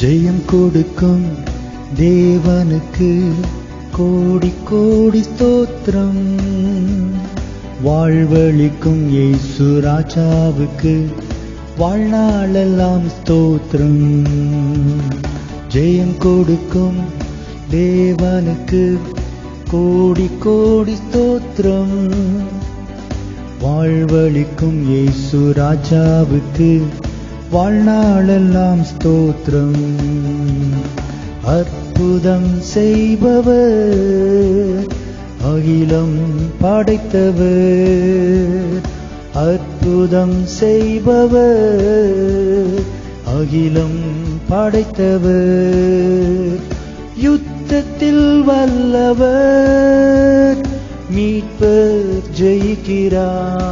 ஜெயம் கொடுக்கும் தேவனுக்கு கோடி கோடி ஸ்தோத்திரம். வாழ்வழிக்கும் ஏசு ராஜாவுக்கு வாழ்நாளெல்லாம் ஸ்தோத்திரம். ஜெயம் கொடுக்கும் தேவனுக்கு கோடி கோடி ஸ்தோத்திரம். வாழ்வழிக்கும் ஏசு ராஜாவுக்கு வாழ்நாளெல்லாம் ஸ்தோத்திரம். அற்புதம் செய்பவர் அகிலம் படைத்தவர். அற்புதம் செய்பவர் அகிலம் படைத்தவர். யுத்தத்தில் வல்லவர் மீட்பர் ஜெயிக்கிறார்.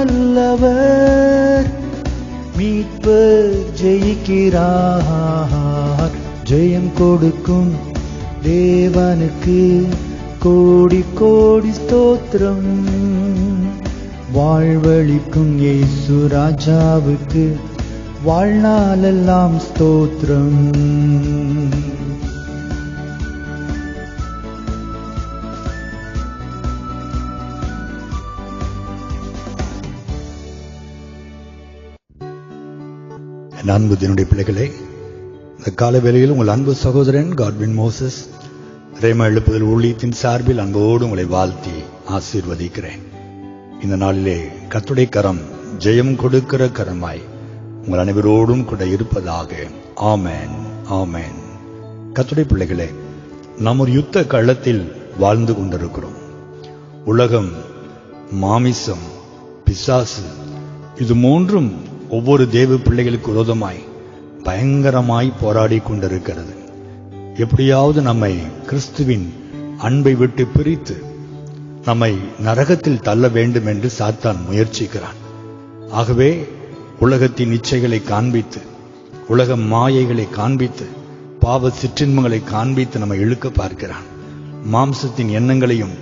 வல்லவர். மீட்பர் ஜெயிக்கிறார். ஜெயம் கொடுக்கும் தேவனுக்கு கோடி கோடி ஸ்தோத்திரம். வாழ்வழிக்கும் இயேசு ராஜாவுக்கு வாழ்நாளெல்லாம் ஸ்தோத்திரம். என் அன்பு தினுடைய பிள்ளைகளை இந்த கால வேளையில் உங்கள் அன்பு சகோதரன் காட்வின் மோசஸ் ரேம எழுப்புதல் ஊழியத்தின் சார்பில் அன்போடு உங்களை வாழ்த்தி ஆசீர்வதிக்கிறேன். இந்த நாளிலே கத்துடை கரம் ஜெயம் கொடுக்கிற கரமாய் உங்கள் அனைவரோடும் கூட இருப்பதாக. ஆமேன் ஆமேன். கத்துடை பிள்ளைகளே நாம் ஒரு யுத்த களத்தில் வாழ்ந்து கொண்டிருக்கிறோம். உலகம் மாமிசம் பிசாசு இது மூன்றும் ஒவ்வொரு தேவ பிள்ளைகளுக்கு விரோதமாய் பயங்கரமாய் போராடி கொண்டிருக்கிறது. எப்படியாவது நம்மை கிறிஸ்துவின் அன்பை விட்டு பிரித்து நம்மை நரகத்தில் தள்ள வேண்டும் என்று சாத்தான் முயற்சிக்கிறான். ஆகவே உலகத்தின் இச்சைகளை காண்பித்து உலக மாயைகளை காண்பித்து பாவ சிற்றின்மங்களை காண்பித்து நம்மை இழுக்க பார்க்கிறான். மாம்சத்தின் எண்ணங்களையும்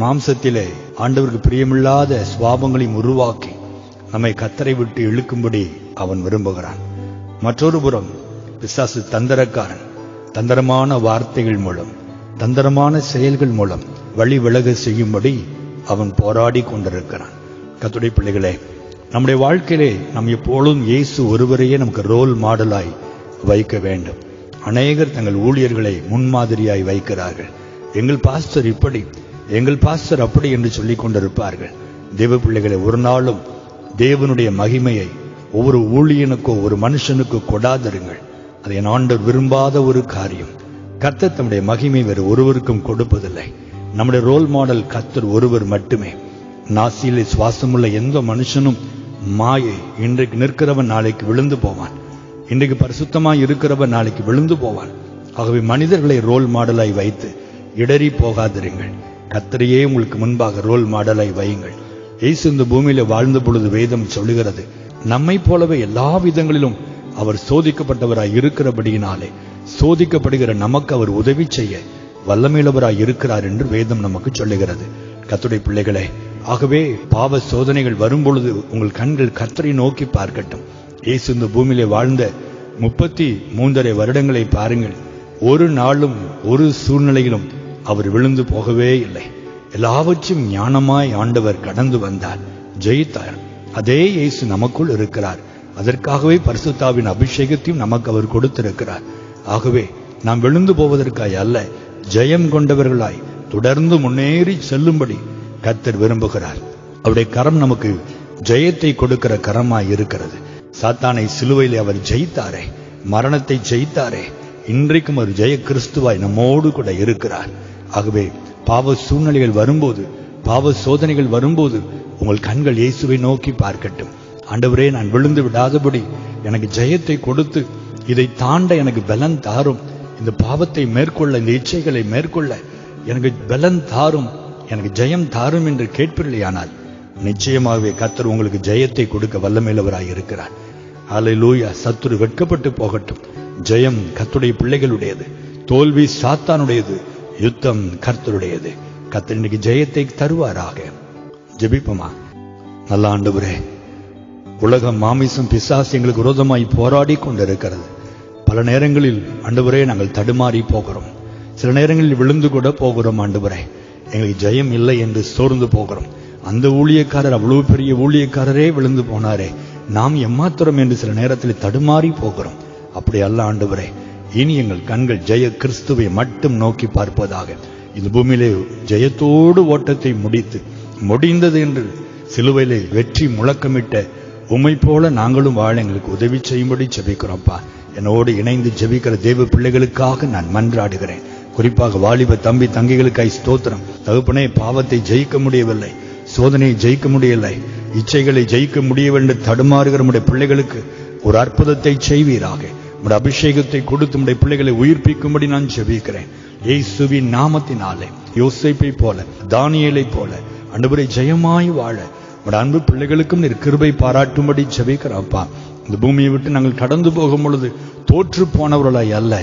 மாம்சத்திலே ஆண்டவருக்கு பிரியமில்லாத சுவாபங்களையும் உருவாக்கி நம்மை கத்தரை விட்டு இழுக்கும்படி அவன் விரும்புகிறான். மற்றொரு புறம் பிசாசு தந்திரக்காரன். தந்திரமான வார்த்தைகள் மூலம் தந்திரமான செயல்கள் மூலம் வழி விலக செய்யும்படி அவன் போராடி கொண்டிருக்கிறான். கத்துடை பிள்ளைகளே நம்முடைய வாழ்க்கையிலே நாம் எப்பொழுதும் இயேசு ஒருவரையே நமக்கு ரோல் மாடலாய் வைக்க வேண்டும். அநேகர் தங்கள் ஊழியர்களை முன்மாதிரியாய் வைக்கிறார்கள். எங்கள் பாஸ்டர் இப்படி எங்கள் பாஸ்டர் அப்படி என்று சொல்லிக் கொண்டிருப்பார்கள். தேவ பிள்ளைகளை ஒரு நாளும் தேவனுடைய மகிமையை ஒவ்வொரு ஊழியனுக்கோ ஒரு மனுஷனுக்கோ கொடாதிருங்கள். அதை என் ஆண்டர் விரும்பாத ஒரு காரியம். கர்த்தர் தம்முடைய மகிமை வேறு ஒருவருக்கும் கொடுப்பதில்லை. நம்முடைய ரோல் மாடல் கர்த்தர் ஒருவர் மட்டுமே. நாசியிலே சுவாசமுள்ள எந்த மனுஷனும் மாயை இன்றைக்கு நிற்கிறவன் நாளைக்கு விழுந்து போவான். இன்றைக்கு பரிசுத்தமாய் இருக்கிறவன் நாளைக்கு விழுந்து போவான். ஆகவே மனிதர்களை ரோல் மாடலாய் வைத்து இடறி போகாதிருங்கள். கத்தரையே உங்களுக்கு முன்பாக ரோல் மாடலாய் வையுங்கள். இயேசு இந்த பூமியில வாழ்ந்த பொழுது வேதம் சொல்லுகிறது. நம்மை போலவே எல்லா விதங்களிலும் அவர் சோதிக்கப்பட்டவராய் இருக்கிறபடியினாலே சோதிக்கப்படுகிற நமக்கு அவர் உதவி செய்ய வல்லமையுள்ளவராய் இருக்கிறார் என்று வேதம் நமக்கு சொல்லுகிறது. கத்துடைய பிள்ளைகளே ஆகவே பாவ சோதனைகள் வரும்பொழுது உங்கள் கண்கள் கத்தரை நோக்கி பார்க்கட்டும். இயேசு இந்த பூமியிலே வாழ்ந்த முப்பத்தி மூன்றரை வருடங்களை பாருங்கள். ஒரு நாளும் ஒரு சூழ்நிலையிலும் அவர் விழுந்து போகவே இல்லை. எல்லாவற்றையும் ஞானமாய் ஆண்டவர் கடந்து வந்தார். ஜெயித்தார். அதே இயேசு நமக்குள் இருக்கிறார். அதற்காகவே பரிசுத்தாவின் அபிஷேகத்தையும் நமக்கு அவர் கொடுத்திருக்கிறார். ஆகவே நாம் விழுந்து போவதற்காய் அல்ல ஜெயம் கொண்டவர்களாய் தொடர்ந்து முன்னேறி செல்லும்படி கத்தர் விரும்புகிறார். அவருடைய கரம் நமக்கு ஜெயத்தை கொடுக்கிற கரமாய் இருக்கிறது. சாத்தானை சிலுவையிலே அவர் ஜெயித்தாரே மரணத்தை ஜெயித்தாரே இன்றைக்கும் ஒரு ஜெய கிறிஸ்துவாய் நம்மோடு கூட இருக்கிறார். ஆகவே பாவ சூழ்நிலைகள் வரும்போது பாவ சோதனைகள் வரும்போது உங்கள் கண்கள் இயேசுவை நோக்கி பார்க்கட்டும். ஆண்டவரே நான் விழுந்து விடாதபடி எனக்கு ஜெயத்தை கொடுத்து இதை தாண்ட எனக்கு பலன் தாரும். இந்த பாவத்தை மேற்கொள்ள இந்த இச்சைகளை மேற்கொள்ள எனக்கு பலன் தாரும். எனக்கு ஜெயம் தாரும் என்று கேட்பீர்களேயானால் நிச்சயமாகவே கத்தர் உங்களுக்கு ஜெயத்தை கொடுக்க வல்லமையுள்ளவராய் இருக்கிறார். லூயா சத்துரு வெட்கப்பட்டு போகட்டும். ஜெயம் கத்துடைய பிள்ளைகளுடையது. தோல்வி சாத்தானுடையது. யுத்தம் கர்த்தருடையது. கர்த்தர் இன்னைக்கு ஜெயத்தை தருவாராக. ஜெபிப்போமா? நல்ல ஆண்டவரே உலகம் மாமிசம் பிசாசு எங்களுக்கு விரோதமாய் போராடி கொண்டிருக்கிறது. பல நேரங்களில் ஆண்டவரே நாங்கள் தடுமாறி போகிறோம். சில நேரங்களில் விழுந்து கூட போகிறோம் ஆண்டவரே. எங்களுக்கு ஜெயம் இல்லை என்று சோர்ந்து போகிறோம். அந்த ஊழியக்காரர் அவ்வளவு பெரிய ஊழியக்காரரே விழுந்து போனாரே. நாம் எம்மாத்திரம் என்று சில நேரத்தில் தடுமாறி போகிறோம். அப்படி அல்ல ஆண்டவரே. இனி எங்கள் கண்கள் ஜெய கிறிஸ்துவை மட்டும் நோக்கி பார்ப்பதாக. இந்த பூமியிலே ஜெயத்தோடு ஓட்டத்தை முடித்து முடிந்தது என்று சிலுவையிலே வெற்றி முழக்கமிட்ட உமை போல நாங்களும் வாழ எங்களுக்கு உதவி செய்யும்படி ஜெபிக்கிறோம்ப்பா என்னோடு இணைந்து ஜெபிக்கிற தேவ பிள்ளைகளுக்காக நான் மன்றாடுகிறேன். குறிப்பாக வாலிப தம்பி தங்கிகளுக்காய் ஸ்தோத்திரம். தகுப்பனே பாவத்தை ஜெயிக்க முடியவில்லை சோதனையை ஜெயிக்க முடியவில்லை இச்சைகளை ஜெயிக்க முடியவில்லை தடுமாறுகிற நம்முடைய பிள்ளைகளுக்கு ஒரு அற்புதத்தை செய்வீராக. உடைய அபிஷேகத்தை கொடுத்து உடைய பிள்ளைகளை உயிர்ப்பிக்கும்படி நான் ஜெபிக்கிறேன். இயேசுவின் நாமத்தினாலே யோசிப்பை போல தானியலை போல அன்றுவரை ஜெயமாய் வாழ உடைய அன்பு பிள்ளைகளுக்கும் நீர் கிருபை பாராட்டும்படி ஜெபிக்கிறப்பா இந்த பூமியை விட்டு நாங்கள் கடந்து போகும் பொழுது தோற்று போனவர்களாய் அல்ல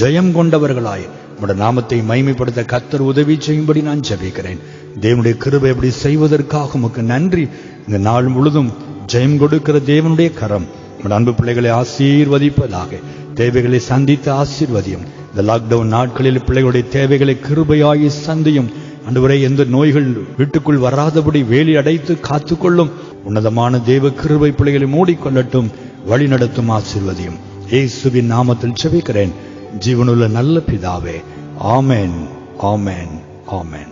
ஜெயம் கொண்டவர்களாய். உடைய நாமத்தை மைமைப்படுத்த கத்தர் உதவி செய்யும்படி நான் ஜெபிக்கிறேன். தேவனுடைய கிருபை எப்படி செய்வதற்காக உமக்கு நன்றி. இந்த நாள் முழுதும் ஜெயம் கொடுக்கிற தேவனுடைய கரம். உடைய அன்பு பிள்ளைகளை ஆசீர்வதிப்பதாக தேவைகளை சந்தித்து ஆசீர்வதியும் இந்த லாக்டவுன் நாட்களில் பிள்ளைகளுடைய தேவைகளை கிருபையாகி சந்தியும் அன்றுவரை எந்த நோய்கள் வீட்டுக்குள் வராதபடி வேலி அடைத்து காத்துக்கொள்ளும் உன்னதமான தேவ கிருபை பிள்ளைகளை மூடிக்கொள்ளட்டும் வழி நடத்தும் ஆசீர்வதியும். ஏசுவின் நாமத்தில் செவிக்கிறேன் ஜீவனுள்ள நல்ல பிதாவே ஆமென் ஆமென் ஆமென்.